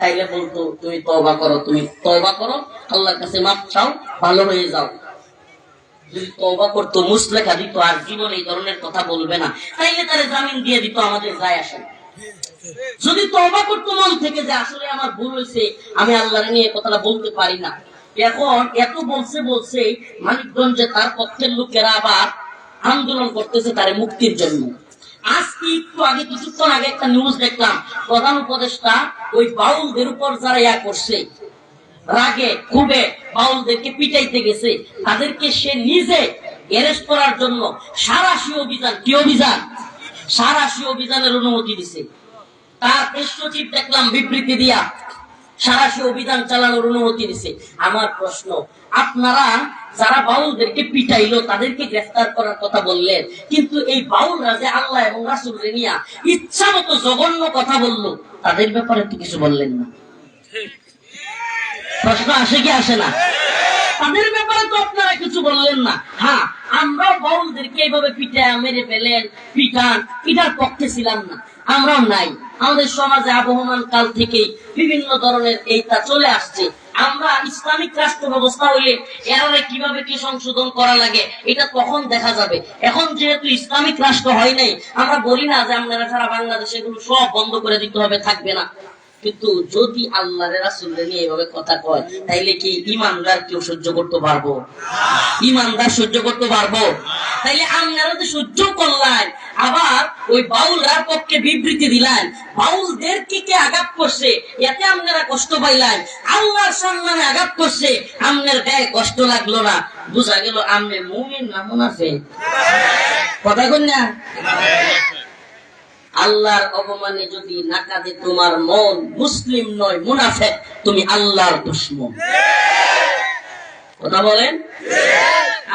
তাইলে বলতো, তুমি তবা করো, তুমি তবা করো, আল্লাহর কাছে মাপ চাও, ভালো হয়ে যাও। যদি তবা করতো মুসলেখা দিত মন থেকে যে, আসলে আমার ভুল হয়েছে, আমি আল্লাহর নিয়ে কথাটা বলতে পারি না। এখন এত বলছে বলছে, মানিকগঞ্জে তার পক্ষের লোকেরা আবার আন্দোলন করতেছে তার মুক্তির জন্য। আজকে একটু আগে কিছুক্ষণ আগে একটা নিউজ দেখলাম, প্রধান উপদেষ্টা ওই বাউলদের উপর যারা ইয়া করছে, রাগে খুবে বাউলদেরকে পিটাইতে গেছে, তাদেরকে সে নিজে অ্যারেস্ট করার জন্য সারাশি অভিযান, কি অভিযান? সারাশি অভিযানের অনুমতি দিছে। তার দেশ সচিব দেখলাম বিবৃতি দিয়া সারাশি অভিযান চালানোর অনুমতি দিছে। আমার প্রশ্ন, আপনারা যারা বাউলদেরকে পিটাইলো, তাদেরকে গ্রেফতার করার কথা বললেন, কিন্তু এই বাউলরা যে আল্লাহ এবং রাসুল নিয়া ইচ্ছা মতো জঘন্য কথা বলল, তাদের ব্যাপারে তো কিছু বললেন না। প্রশ্ন আসে কি আসে না? তাদের ব্যাপারে তো আপনারা কিছু বললেন না। হ্যাঁ আমরা বাউলদেরকে এইভাবে পিটায় মেরে ফেলেন, পিটান এটার পক্ষে ছিলাম না। আমরাও নাই। আমাদের সমাজে আবহমান কাল থেকে বিভিন্ন ধরনের এইটা চলে আসছে। আমরা ইসলামিক রাষ্ট্র ব্যবস্থা হইলে এরারে কীভাবে কি সংশোধন করা লাগে, এটা তখন দেখা যাবে। এখন যেহেতু ইসলামিক রাষ্ট্র হয় নাই, আমরা বলি না যে আপনারা সারা বাংলাদেশে এগুলো সব বন্ধ করে দিতে হবে, থাকবে না। কিন্তু যদি আল্লাহ রাসুল্লাহ নিয়ে এভাবে কথা কয়, তাইলে কি ইমানদার কেউ সহ্য করতে পারব? ইমানদার সহ্য করতে পারব? তাইলে আপনারা তো সহ্য করলেন আবার ওই বাউলরার পক্ষে বিবৃতি দিলেন বাউলদের কি কে আঘাত করছে, এতে আপনারা কষ্ট পাইলেন আল্লাহর সম্মানে আঘাত করছে, আপনার গায়ে কষ্ট লাগল না। বুঝা গেল আপনি মুমিন না মুনাফে কথা কন না? আল্লাহর অপমানে যদি নাকাদে তোমার মন মুসলিম নয় মুনাফেক তুমি আল্লাহর দুশ্মন। কথা বলেন?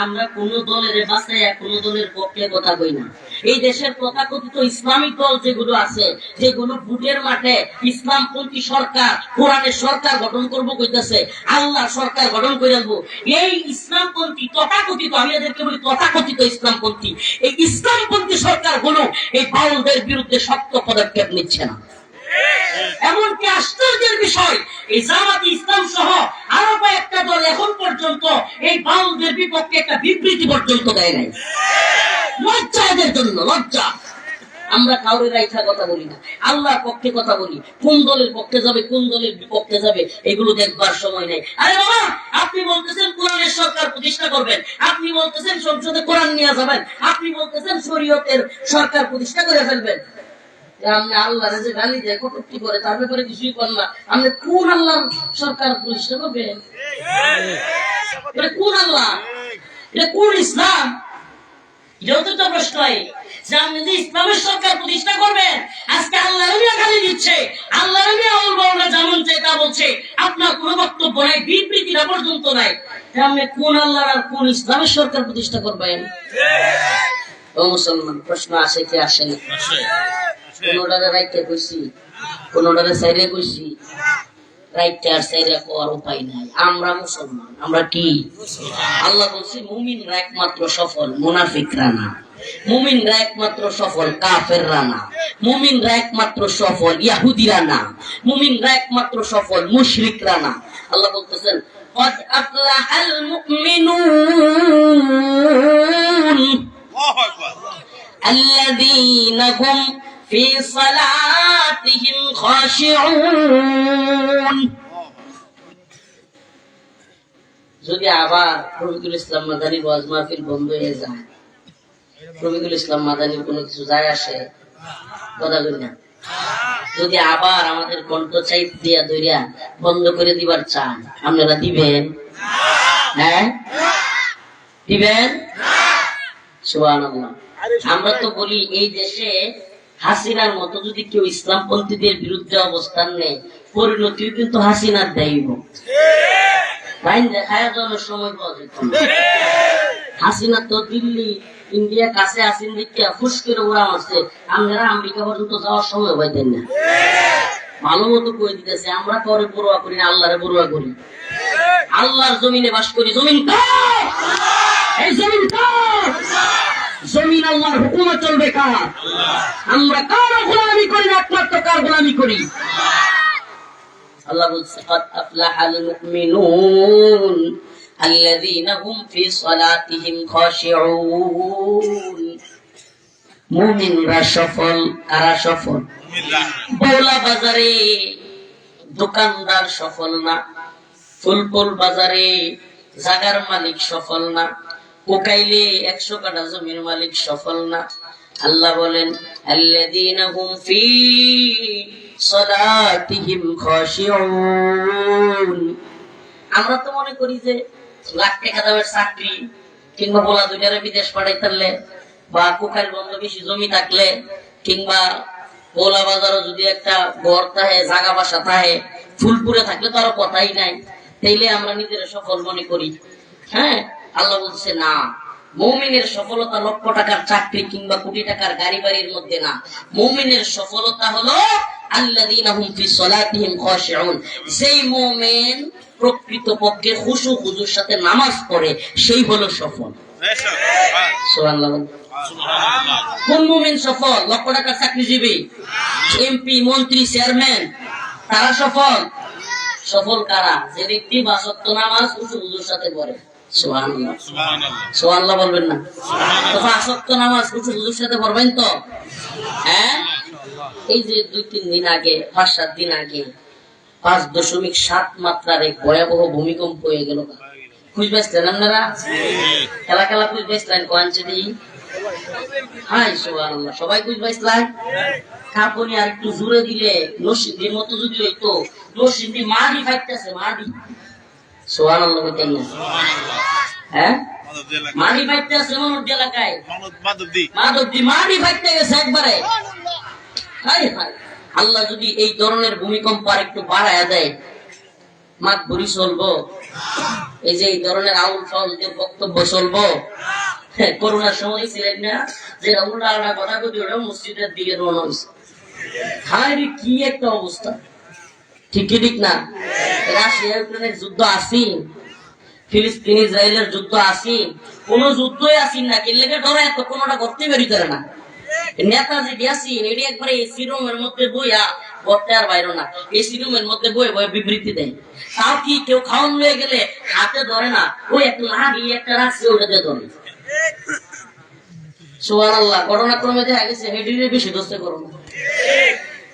আমরা কোন দলের বাসায় কোন দলের পক্ষে কথা কই না। এই দেশের তথাকথিত ইসলামিক দল যেগুলো আছে যেগুলো ভোটের মাঠে ইসলামপন্থী সরকার কোরআনের সরকার গঠন করব কইতেছে আল্লাহ সরকার গঠন করে দেবো এই ইসলামপন্থী তথাকথিত আমি এদেরকে বলি তথাকথিত ইসলামপন্থী। এই ইসলামপন্থী সরকারগুলো এই বাউলদের বিরুদ্ধে শক্ত পদক্ষেপ নিচ্ছে না। এমনকি আশ্চর্যের বিষয় এই জামাতি ইসলাম সহ আরও কয়েকটা দল এখন পর্যন্ত এই বাউলদের বিপক্ষে একটা বিবৃতি পর্যন্ত দেয় নাই। লজ্জা এদের জন্য, লজ্জা। আমরা কাউরে রাইখা কথা বলি না। আল্লাহর পক্ষে কথা বলি। কোন দলের পক্ষে যাবে, কোন দলের বিপক্ষে যাবে, এগুলো দেখবার সময় নেই। আরে বাবা, আপনি বলতেছেন কোরআনের সরকার প্রতিষ্ঠা করবেন। আপনি বলতেছেন সংসদে কোরআন নিয়ে যাবেন। আপনি বলতেছেন শরীয়তের সরকার প্রতিষ্ঠা করে ফেলবেন। আপনি কোন প্রতিষ্ঠা করবেন আল্লাহ আল্লাহ যেমন চাই, তা বলছে, আপনার কোনো বক্তব্য নাই বিবৃতিটা পর্যন্ত নাই। আপনি কোন আল্লাহ আর কোন ইসলামের সরকার প্রতিষ্ঠা করবেন? ও মুসলমান, প্রশ্ন আসে কি আসে না? কোনোটারে রাইতে কইছি কোনোটারে সাইরে কইছি রাইতে আর সাইরে কোয়ার উপায় নাই আমরা মুসলমান আমরা কি আল্লাহ বলছি মুমিনরা একমাত্র সফল মুনাফিকরা না মুমিনরা একমাত্র সফল কাফেররা না মুমিনরা একমাত্র সফল ইয়াহুদিরা না মুমিনরা একমাত্র সফল মুশরিকরা না আল্লাহ বলতেছেন قد أفلح المؤمنون الذين هم في صلاتهم خاشعون যদি আবার রফিকুল ইসলাম মাদানী ওয়াজ মাহফিল বন্ধ হয়ে যায় রফিকুল ইসলাম মাদানীর কোনো কিছু যায় আসে কথা বলি না যদি আবার আমাদের কণ্ঠ চাই দিয়া ধরিয়া বন্ধ করে দিবার চান আপনারা দিবেন হ্যাঁ দিবেন সুবহানাল্লাহ আমরা তো বলি এই দেশে হাসিনার মতো যদি কেউ ইসলামপন্থীদের বিরুদ্ধে অবস্থান নেয়, পরিণতিও কিন্তু হাসিনার দেয়ব দেখায় সময় পাওয়া যেত হাসিনা তো দিল্লি, ইন্ডিয়া কাছে আসেন দেখে ফুস ওরা মারছে। আমরা আমেরিকা পর্যন্ত যাওয়ার সময় পাইতেন না। ভালো মতো কই দিতেছে, আমরা পরে বড়ুয়া করি না, আল্লাহরে বড়ুয়া করি। আল্লাহর জমিনে বাস করি। জমিন এই জমিন কার? জমিন আল্লাহর হুকুমে চলবে কার আমরা কার গোলামি করি না একমাত্র কার গোলামি করি আল্লাহ বলছে قد أفلح المؤمنون الذين هم في صلاتهم خاشعون মুমিনরা সফল কারা সফল বৌলা বাজারে দোকানদার সফল না ফুলপুল বাজারে জাগার মালিক সফল না কোকাইলে একশো কাটা জমির মালিক সফল না। আল্লাহ বলেন, আল্লাযীনা হুম ফি সালাতিহিম খাশিউন। আমরা তো মনে করি যে, লাখ টাকা দামের চাকরি কিংবা বলা দুইটারে বিদেশ পাঠাইতারলে বা কোকাইল বন্ধ বেশি জমি থাকলে কিংবা পোলা বাজারও যদি একটা ঘর থাকে জাগা বাসা থাকে ফুলপুরে থাকলে তো আরও কথাই নাই। তাইলে আমরা নিজেরা সফল মনে করি। হ্যাঁ? আল্লাহ বলছে, না, মৌমিনের সফলতা লক্ষ টাকার চাকরি কিংবা কোটি টাকার গাড়ি বাড়ির মধ্যে না। মৌমিনের সফলতা হলো চেয়ারম্যান, তারা সফল? সফল কারা? যে ব্যক্তি বাসত্ব নামাজ উঁচু হুজুর সাথে পড়ে। সুবহানাল্লাহ। সুবহানাল্লাহ। বলবেন না? তো বাসত্ব নামাজ উঁচু হুজুর সাথে পড়বেন তো? হ্যাঁ? এই যে দুই তিন দিন আগে পাঁচ সাত দিন আগে পাঁচ দশমিক সাত মাত্রার এক ভয়াবহ ভূমিকম্প হয়ে গেল খুঁজ বেসলেন আপনারা? খেলা খেলা খুঁজ বেসলেন কোয়াঞ্চে দিই হাই সুবহানাল্লাহ সবাই খুঁজ বেসলেন কাপনি আর একটু জুড়ে দিলে নসিন্দির মতো যদি হইতো নসিন্দি মাটি ফাইতেছে না হ্যাঁ? মাটি ফাইতেছে মনোর এলাকায়। মাধবদি মাটি ফাইতে গেছে একবারে। হাই হাই আল্লাহ যদি এই ধরনের ভূমিকম্প আর একটু বাড়ায় দেয় মাত ভরি চলবো। এই যে এই ধরনের আউল ফাউল যে বক্তব্য চলবো হ্যাঁ, করোনার সময় ছিলেন না যে উল্টা আল্লাহ কথা কবি ওটা মসজিদের দিকে রওনা হয়েছে হায় কি একটা অবস্থা। ঠিক ঠিক না? রাশিয়া যুদ্ধ আসিন, ফিলিস্তিন, ইসরায়েলের যুদ্ধ আসিন। কোন যুদ্ধই আসিন না এত করতে না। এটি একবারে এসি রুমের মধ্যে বসতে আর না। এসি রুমের মধ্যে বিবৃতি দেয়। তাও কি কেউ খাওয়ান লয়ে গেলে হাতে ধরে না? ওই একটা লাগি একটা রাখছে ওটাতে ধরে। সোহান আল্লাহ ঘটনাক্রমে দেখা গেছে, হেডিরে বেশি ধরছে করোনা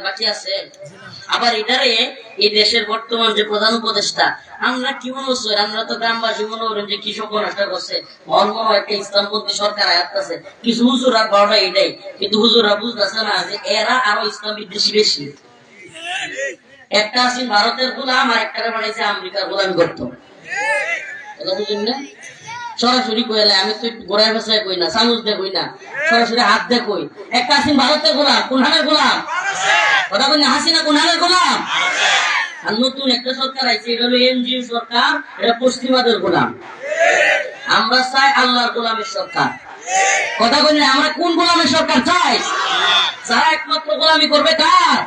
বাকি আছে। আবার এটারে এই দেশের বর্তমান যে প্রধান আমরা কি মনে হচ্ছে আমরা তো গ্রামবাসী মনে করেন যে কৃষক নষ্ট করছে। হয় একটা ইসলামপন্থী সরকার আছে। কিছু এটাই। কিন্তু হুজুরা বুঝতেছে না যে এরা আরও ইসলাম বিদ্বেষী বেশি। একটা আছেন ভারতের গোলাম, আর একটা বানাইছে আমেরিকার গোলামি করতো কথা বুঝলেন না সরাসরি কইলে আমি তো গোড়ায় ভাষায় কই না চামচ দিয়ে কই না সরাসরি হাত দিয়ে কই। একটা আছেন ভারতের গোলাম কোন হানের গোলাম? কথা কই না হাসিনা কোন হানের গোলাম? আর নতুন একটা সরকার আছে এটা হলো এনজিও সরকার এটা পশ্চিমাদের গোলাম। আমরা চাই আল্লাহর গোলামের সরকার। কথা কই না আমরা কোন গোলামের সরকার চাই? যারা একমাত্র গোলামি করবে কার?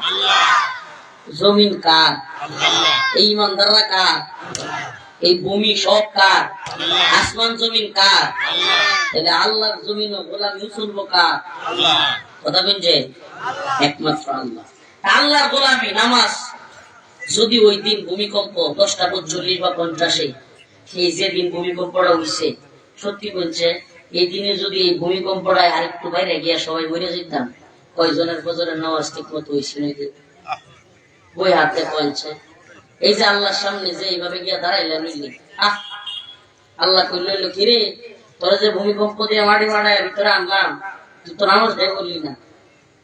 জমিন কার? এই ইমানদাররা কার? এই ভূমি সব কার? আসমান জমিন কার? তাহলে আল্লাহর জমিন ও গোলামি চলবো কার? কথা বলছে একমাত্র আল্লাহ। আল্লাহর গোলামি নামাজ। যদি ওই দিন ভূমিকম্প দশটা চল্লিশ বা পঞ্চাশে সেই যেদিন ভূমিকম্পটা হইছে সত্যি বলছে এই দিনে যদি এই ভূমিকম্পটা আরেকটু বাইরে গিয়া সবাই মরে যেতাম কয়জনের ফজরের নামাজ ঠিক মতো হয়েছিল বই হাতে পৌঁছে এই যে আল্লাহর সামনে যে এইভাবে গিয়া দাঁড়াইলেন বুঝলি আহ! আল্লাহ কইল কি রে? তোরা যে ভূমিকম্প দিয়ে মাটি মাড়ায় ভিতরে আনলাম তুই তো নামাজ দেয় বললি না।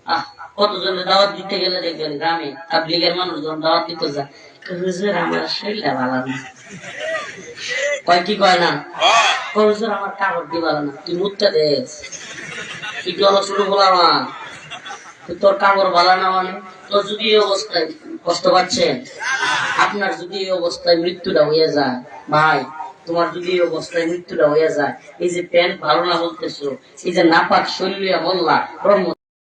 আহ! কতজনের দাওয়াত দিতে গেলে দেখবেন গ্রামে তাবলিগের মানুষ যখন দাওয়াত দিতে হুজুর আমার শরীরটা ভালো না। কয় কি কয় না? কয়, আমার কাপড় দি ভালো না। তুই মুখটা তুই কি হলো শুরু বলা আমার। তোর কাপড় ভালো না মানে? তোর যদি এই অবস্থায় কষ্ট পাচ্ছেন আপনার যদি এই অবস্থায় মৃত্যুটা হয়ে যায়, ভাই, তোমার যদি এই অবস্থায় মৃত্যুটা হয়ে যায়, এই যে প্যান্ট ভালো না বলতেছো, এই যে নাপাক শরীরে বললা